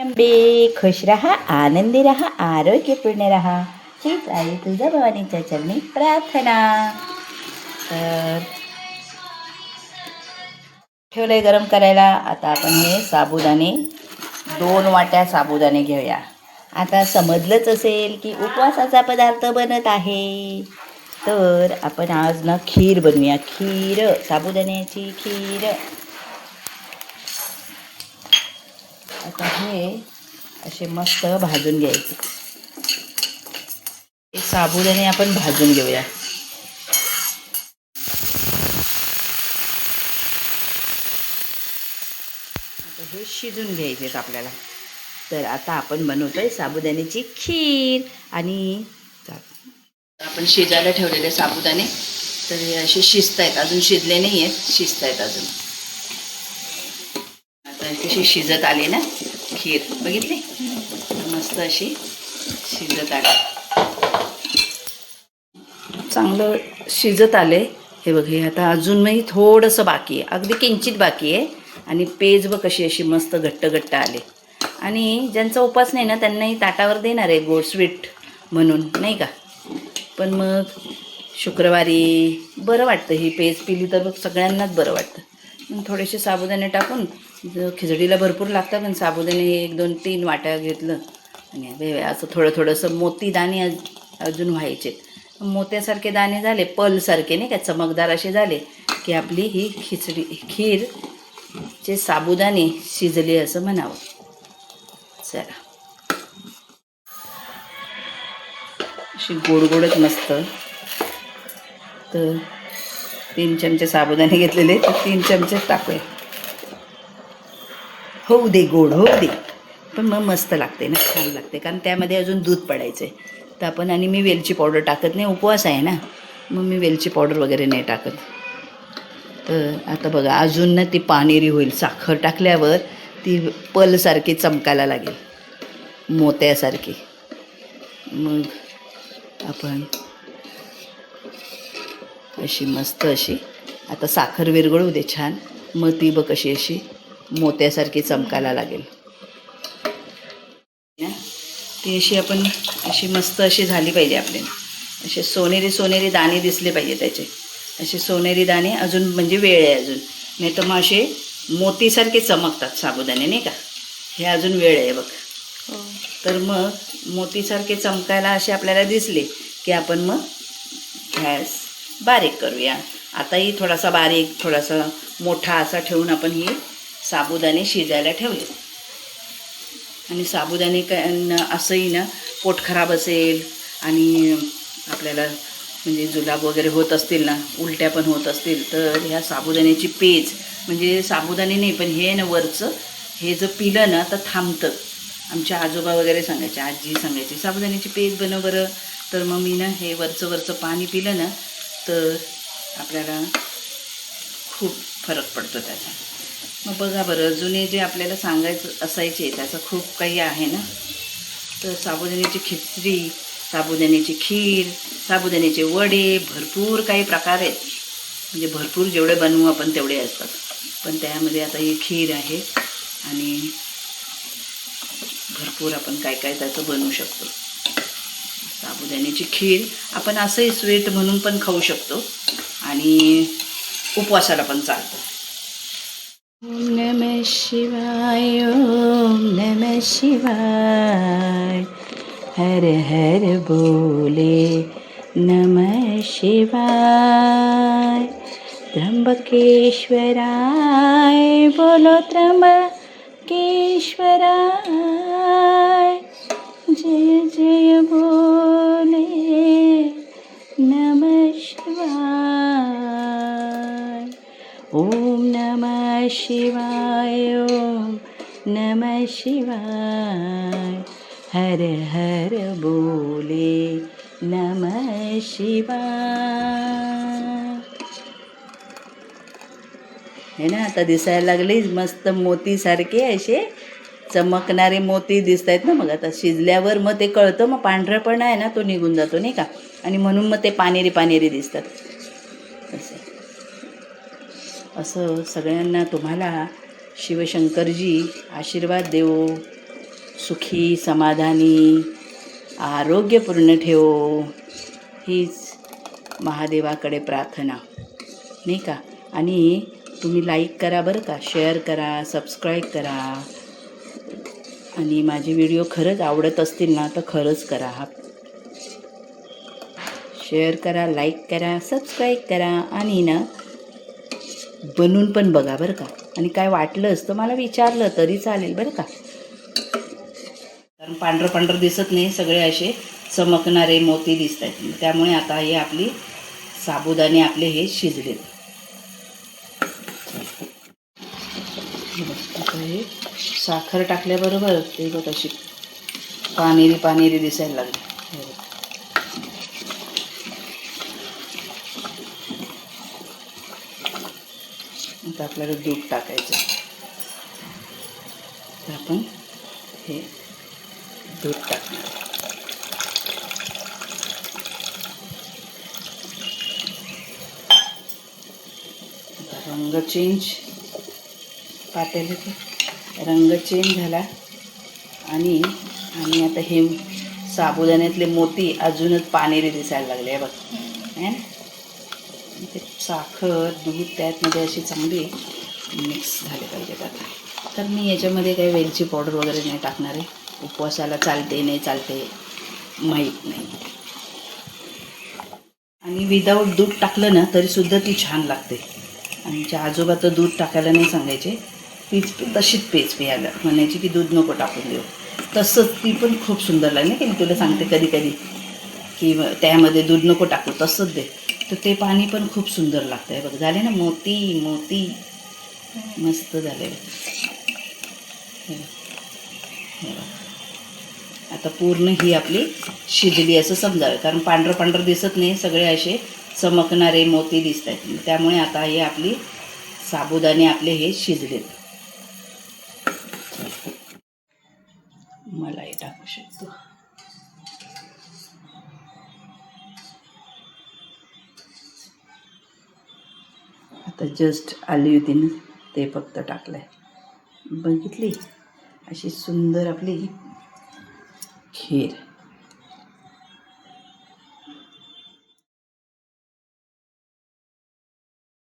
अंबे खुश रहा आनंदी रहा आरोग्यपूर्ण रहा हीच आहे तुझ्या भवानीच्या चरणी प्रार्थना. तर ठेवलंय गरम करायला. आता आपण हे साबुदाणे दोन वाट्या साबुदाणे घेऊया. आता समजलंच असेल की उपवासाचा पदार्थ बनत आहे. तर आपण आज ना खीर बनवूया. खीर साबुदाण्याची खीर. आता हे असे मस्त भाजून घ्यायचे. हे साबुदाणे आपण भाजून घेऊया. आता हे शिजून घ्यायचे आहेत आपल्याला. तर आता आपण बनवतोय साबुदाण्याची खीर आणि आपण शिजायला ठेवलेले साबुदाणे. तर हे असे शिजत आहेत अजून शिजले नाही आहेत शिजत आहेत अजून. आता शिजत आली ना खीर. बघितली? मस्त अशी शिजत आली. चांगलं शिजत आले हे बघ हे आता अजूनही थोडंसं बाकी आहे. अगदी किंचित बाकी आहे. आणि पेज बघ कशी अशी मस्त घट्ट घट्ट आले. आणि ज्यांचा उपास नाही ना त्यांनाही ताटावर देणार आहे गोड स्वीट म्हणून नाही का? पण मग शुक्रवारी बरं वाटतं. ही पेज पिली तर बघ सगळ्यांनाच बरं वाटतं. थोडेसे साबुदाणे टाकून खिचडीला भरपूर लागतात पण साबुदाणे एक दोन तीन वाट्या घेतलं. आणि असं थोडं थोडंसं मोती दाणे अज- अजून व्हायचे. मोत्यासारखे दाणे झाले पलसारखे नाही का चमकदार असे झाले की आपली ही खिचडी खीर चे साबुदाणे शिजले असं म्हणावं. चला. अशी गोड गोडच मस्त. तर तीन चमचे साबुदाणे घेतलेले तर तीन चमचे टाकूया. होऊ दे गोड होऊ दे. पण मग मस्त लागते ना छान लागते. कारण त्यामध्ये अजून दूध पडायचं आहे तर आपण आणि मी वेलची पावडर टाकत नाही उपवास आहे ना. मग मी वेलची पावडर वगैरे नाही टाकत. तर आता बघा अजून ना ती पाणेरी होईल. साखर टाकल्यावर ती पलसारखी चमकायला लागेल. मोत्यासारखी. मग आपण अशी मस्त अशी. आता साखर विरघळू दे छान. मग ती बघ कशी अशी मोत्यासारखी चमकायला लागेल? ती अशी आपण अशी मस्त अशी झाली पाहिजे आपल्याला असे सोनेरी सोनेरी दाणे दिसले पाहिजे त्याचे. असे सोनेरी दाणे अजून म्हणजे वेळ आहे अजून. नाही तर मग असे मोतीसारखे चमकतात साबुदाणे नाही का? हे अजून वेळ आहे बघ. तर मग मोतीसारखे चमकायला असे आपल्याला दिसले की आपण मग गॅस बारीक करूया. आताही थोडासा बारीक थोडासा मोठा असा ठेवून आपण हे साबुदाणे शिजायला ठेवले. आणि साबुदाणे काय न असंही ना पोट खराब असेल आणि आपल्याला म्हणजे जुलाब वगैरे होत असतील ना उलट्या पण होत असतील तर ह्या साबुदाण्याची पेज म्हणजे साबुदाणे नाही पण हे ना वरचं हे जर पिलं ना तर थांबतं. आमच्या आजोबा वगैरे सांगायचे आजी सांगायची साबुदाण्याची पेज बनव बरं. तर मग मी ना हे वरचं वरचं पाणी पिलं ना तर आपल्याला खूप फरक पडतो त्याचा. मग बघा बरं जुने जे आपल्याला सांगायचं असायचे त्याचं खूप काही आहे ना? तर साबुदाण्याची खिचडी साबुदाण्याची खीर साबुदाण्याचे वडे भरपूर काही प्रकार आहेत. म्हणजे भरपूर जेवढे बनवू आपण तेवढे असतात. पण त्यामध्ये आता ही खीर आहे आणि भरपूर आपण काय काय त्याचं बनवू शकतो. साबुदाण्याची खीर. आपण असंही स्वीट म्हणून पण खाऊ शकतो. आणि उपवासाला पण चालतो. ओम नम शिवाय ओम नम शिवाय. हर हर बोले नम शिवाय. त्र्यंबकेश्वराय बोलो त्र्यंबकेश्वराय. जय जय बोल. शिवाय ओम नमः शिवाय। हर हर बोले नमः शिवाय। हे ना आता दिसायला लागले मस्त मोतीसारखे असे चमकणारे मोती दिसत आहेत ना मग आता. शिजल्यावर मग ते कळतं मग पांढरपणा आहे ना तो निघून जातो नाही का? आणि म्हणून मग ते पानेरी पानेरी दिसतात. असं सगळ्यांना तुम्हाला शिवशंकरजी आशीर्वाद देवो सुखी समाधानी आरोग्यपूर्ण ठेवो हीच महादेवाकडे प्रार्थना. नाही का? आणि तुम्ही लाईक करा बरं का शेअर करा सबस्क्राईब करा. आणि माझे व्हिडिओ खरंच आवडत असतील ना तर खरंच करा हा. शेअर करा लाईक करा सबस्क्राईब करा. आणि ना बनवून पण बघा बरं का. आणि काय वाटलंच तर मला विचारलं तरी चालेल बरं का. कारण पांढरं पांढरं दिसत नाही सगळे असे चमकणारे मोती दिसत आहेत त्यामुळे आता हे आपली साबुदाणे आपले हे शिजले आता हे साखर टाकल्याबरोबर ते बघ अशी पानेरी पानेरी दिसायला लागली हे बघ. आता आपल्याला दूध टाकायचं. तर आपण हे दूध टाकणार. रंग चेंज पातेले रंग चेंज झाला. आणि आणि आता हे साबुदाण्यातले मोती अजूनच पानेरी दिसायला लागले. आहे बघ. है ते साखर दूध त्यातमध्ये अशी चांगली मिक्स झाले पाहिजेत आता तर मी याच्यामध्ये काही वेलची पावडर वगैरे नाही टाकणार आहे. उपवासाला चालते नाही चालते माहीत नाही. आणि विदाऊट दूध टाकलं ना तरीसुद्धा ती छान लागते. आमच्या आजोबा तर दूध टाकायला नाही सांगायचे. तीच तशीच पेज प्यायला. म्हणायची की दूध नको टाकून देऊ. तसंच ती पण खूप सुंदर लागली. की? मी तुला सांगते कधी कधी की त्यामध्ये दूध नको टाकू. तसंच दे. तर ते पाणी पण खूप सुंदर लागतं आहे बघ झाले ना मोती मोती. मस्त झाले. बघ. आता पूर्ण ही आपली शिजली असं समजावे. कारण पांढरं पांढरं दिसत नाही. सगळे असे चमकणारे मोती दिसत आहेत त्यामुळे आता हे आपली साबुदाणे आपले हे शिजलेत. मलाही टाकू शकतो. जस्ट आली होती ना ते फक्त टाकलं आहे बघितली? अशी सुंदर आपली खीर.